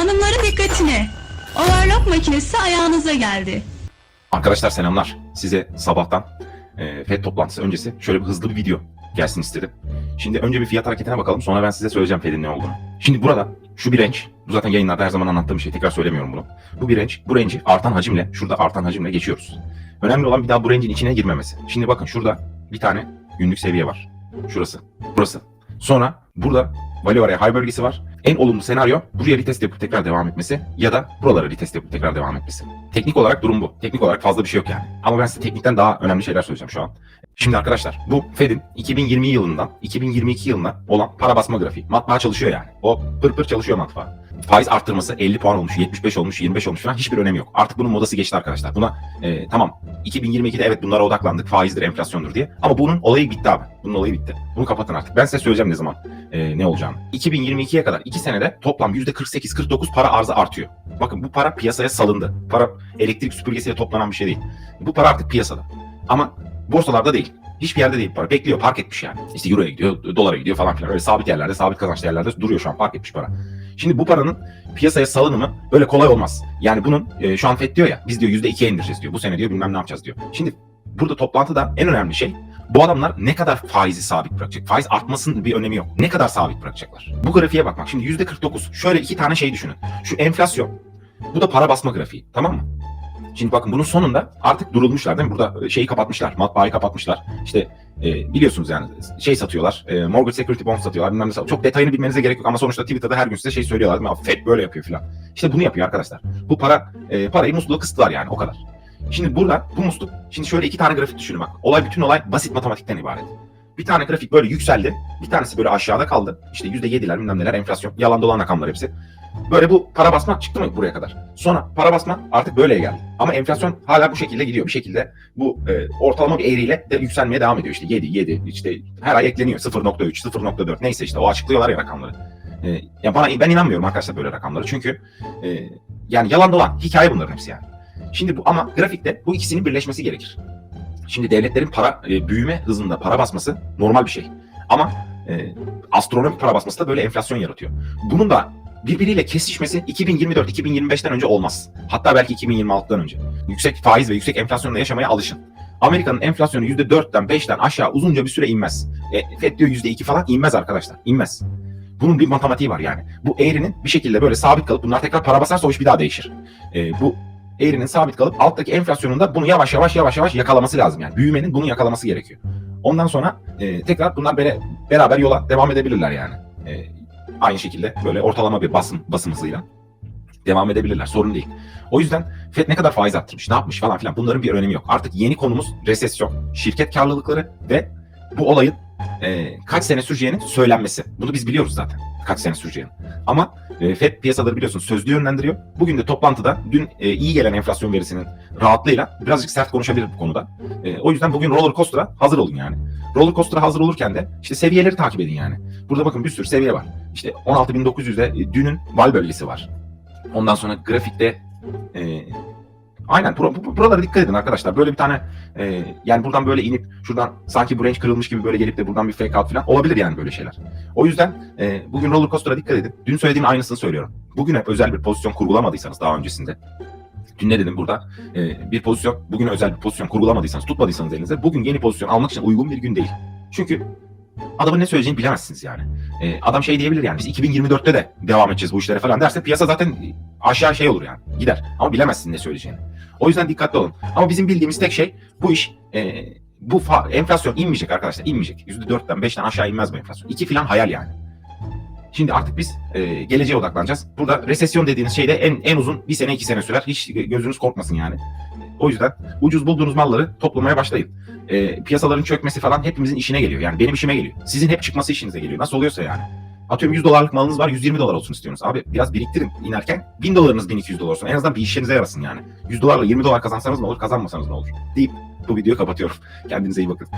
Hanımların dikkatine. Overlock makinesi ayağınıza geldi. Arkadaşlar selamlar. Size sabahtan e, FED toplantısı öncesi şöyle bir hızlı bir video gelsin istedim. Şimdi önce bir fiyat hareketine bakalım sonra ben size söyleyeceğim FED'in ne olduğunu. Şimdi burada şu bir range, bu zaten yayınlarda her zaman anlattığım şey tekrar söylemiyorum bunu. Bu bir range, bu range'i artan hacimle, şurada artan hacimle geçiyoruz. Önemli olan bir daha bu range'in içine girmemesi. Şimdi bakın şurada bir tane günlük seviye var. Şurası, burası. Sonra burada value araya high bölgesi var. En olumlu senaryo buraya retest yapıp tekrar devam etmesi ya da buralara retest yapıp tekrar devam etmesi. Teknik olarak durum bu. Teknik olarak fazla bir şey yok yani. Ama ben size teknikten daha önemli şeyler söyleyeceğim şu an. Şimdi arkadaşlar bu Fed'in 2020 yılından 2022 yılına olan para basma grafiği. Matbaa çalışıyor yani. O pır pır çalışıyor matbaa. Faiz arttırması 50 puan olmuş, 75 olmuş, 25 olmuş falan hiçbir önemi yok. Artık bunun modası geçti arkadaşlar. Buna e, tamam 2022'de evet bunlara odaklandık. Faizdir, enflasyondur diye. Ama bunun olayı bitti abi. Bunun olayı bitti. Bunu kapatın artık. Ben size söyleyeceğim ne zaman e, ne olacağını. 2022'ye kadar 2 senede toplam %48-49 para arzı artıyor. Bakın bu para piyasaya salındı. Para elektrik süpürgesiyle toplanan bir şey değil. Bu para artık piyasada. Ama borsalarda değil. Hiçbir yerde değil para. Bekliyor, park etmiş yani. İşte euroya gidiyor, dolara gidiyor falan filan. Öyle sabit yerlerde, sabit kazançlı yerlerde duruyor şu an park etmiş para. Şimdi bu paranın piyasaya salınımı öyle kolay olmaz. Yani bunun e, şu an FED diyor ya, biz diyor %2'ye indireceğiz diyor. Bu sene diyor bilmem ne yapacağız diyor. Şimdi burada toplantıda en önemli şey bu adamlar ne kadar faizi sabit bırakacak? Faiz artmasının bir önemi yok. Ne kadar sabit bırakacaklar? Bu grafiğe bakmak. Şimdi %49. Şöyle iki tane şey düşünün. Şu enflasyon. Bu da para basma grafiği. Tamam mı? Şimdi bakın bunun sonunda artık durulmuşlar değil mi? Burada şeyi kapatmışlar. Matbaayı kapatmışlar. İşte e, biliyorsunuz yani şey satıyorlar. E, mortgage security bond satıyorlar. Bilmem ne satıyorlar. Çok detayını bilmenize gerek yok ama sonuçta Twitter'da her gün size şey söylüyorlar. Değil mi? Fed böyle yapıyor falan. İşte bunu yapıyor arkadaşlar. Bu para e, parayı musluğa kıstılar yani o kadar. Şimdi burada bu musluk. Şimdi şöyle iki tane grafik düşünün bak. Olay bütün olay basit matematikten ibaret. Bir tane grafik böyle yükseldi. Bir tanesi böyle aşağıda kaldı. İşte yüzde yediler bilmem neler enflasyon. Yalan dolan rakamlar hepsi. Böyle bu para basma çıktı mı buraya kadar? Sonra para basma artık böyleye geldi. Ama enflasyon hala bu şekilde gidiyor. Bir şekilde bu e, ortalama bir eğriyle de yükselmeye devam ediyor. İşte 7, 7 işte her ay ekleniyor. 0.3, 0.4 neyse işte o açıklıyorlar ya rakamları. E, ya bana ben inanmıyorum arkadaşlar böyle rakamlara. Çünkü e, yani yalan dolan hikaye bunların hepsi yani. Şimdi bu ama grafikte bu ikisinin birleşmesi gerekir. Şimdi devletlerin para e, büyüme hızında para basması normal bir şey. Ama e, astronomik para basması da böyle enflasyon yaratıyor. Bunun da birbiriyle kesişmesi 2024-2025'ten önce olmaz. Hatta belki 2026'dan önce. Yüksek faiz ve yüksek enflasyonla yaşamaya alışın. Amerika'nın enflasyonu %4'ten 5'ten aşağı uzunca bir süre inmez. E, FED diyor %2 falan inmez arkadaşlar. İnmez. Bunun bir matematiği var yani. Bu eğrinin bir şekilde böyle sabit kalıp bunlar tekrar para basarsa o iş bir daha değişir. E, bu eğrinin sabit kalıp alttaki enflasyonun da bunu yavaş yavaş yavaş yavaş yakalaması lazım yani. Büyümenin bunu yakalaması gerekiyor. Ondan sonra e, tekrar bunlar böyle beraber yola devam edebilirler yani. E, aynı şekilde böyle ortalama bir basım basım hızıyla devam edebilirler. Sorun değil. O yüzden FED ne kadar faiz arttırmış, ne yapmış falan filan bunların bir önemi yok. Artık yeni konumuz resesyon, şirket karlılıkları ve bu olayın e, kaç sene süreceğinin söylenmesi. Bunu biz biliyoruz zaten kaç sene süreceğini. Ama e, FED piyasaları biliyorsun sözlü yönlendiriyor. Bugün de toplantıda dün e, iyi gelen enflasyon verisinin rahatlığıyla birazcık sert konuşabilir bu konuda. E, o yüzden bugün roller coaster'a hazır olun yani. Roller coaster'a hazır olurken de işte seviyeleri takip edin yani. Burada bakın bir sürü seviye var. İşte 16.900'de e, dünün val bölgesi var. Ondan sonra grafikte e, aynen bur- bur- buralara dikkat edin arkadaşlar. Böyle bir tane e, yani buradan böyle inip şuradan sanki bu range kırılmış gibi böyle gelip de buradan bir fake out falan olabilir yani böyle şeyler. O yüzden e, bugün roller coaster'a dikkat edin. Dün söylediğim aynısını söylüyorum. Bugüne özel bir pozisyon kurgulamadıysanız daha öncesinde Dün ne dedim burada? E, bir pozisyon, bugün özel bir pozisyon kurgulamadıysanız, tutmadıysanız elinize, bugün yeni pozisyon almak için uygun bir gün değil. Çünkü adamın ne söyleyeceğini bilemezsiniz yani. E, adam şey diyebilir yani biz 2024'te de devam edeceğiz bu işlere falan derse piyasa zaten aşağı şey olur yani gider. Ama bilemezsin ne söyleyeceğini. O yüzden dikkatli olun. Ama bizim bildiğimiz tek şey bu iş e, bu enflasyon inmeyecek arkadaşlar inmeyecek. %4'ten 5'ten aşağı inmez bu enflasyon. 2 filan hayal yani. Şimdi artık biz e, geleceğe odaklanacağız. Burada resesyon dediğiniz şey de en, en uzun bir sene iki sene sürer. Hiç gözünüz korkmasın yani. O yüzden ucuz bulduğunuz malları toplamaya başlayın. E, piyasaların çökmesi falan hepimizin işine geliyor. Yani benim işime geliyor. Sizin hep çıkması işinize geliyor. Nasıl oluyorsa yani. Atıyorum 100 dolarlık malınız var 120 dolar olsun istiyorsunuz. Abi biraz biriktirin inerken 1000 dolarınız 1200 dolar olsun. En azından bir işinize yarasın yani. 100 dolarla 20 dolar kazansanız ne olur kazanmasanız ne olur deyip bu videoyu kapatıyorum. Kendinize iyi bakın.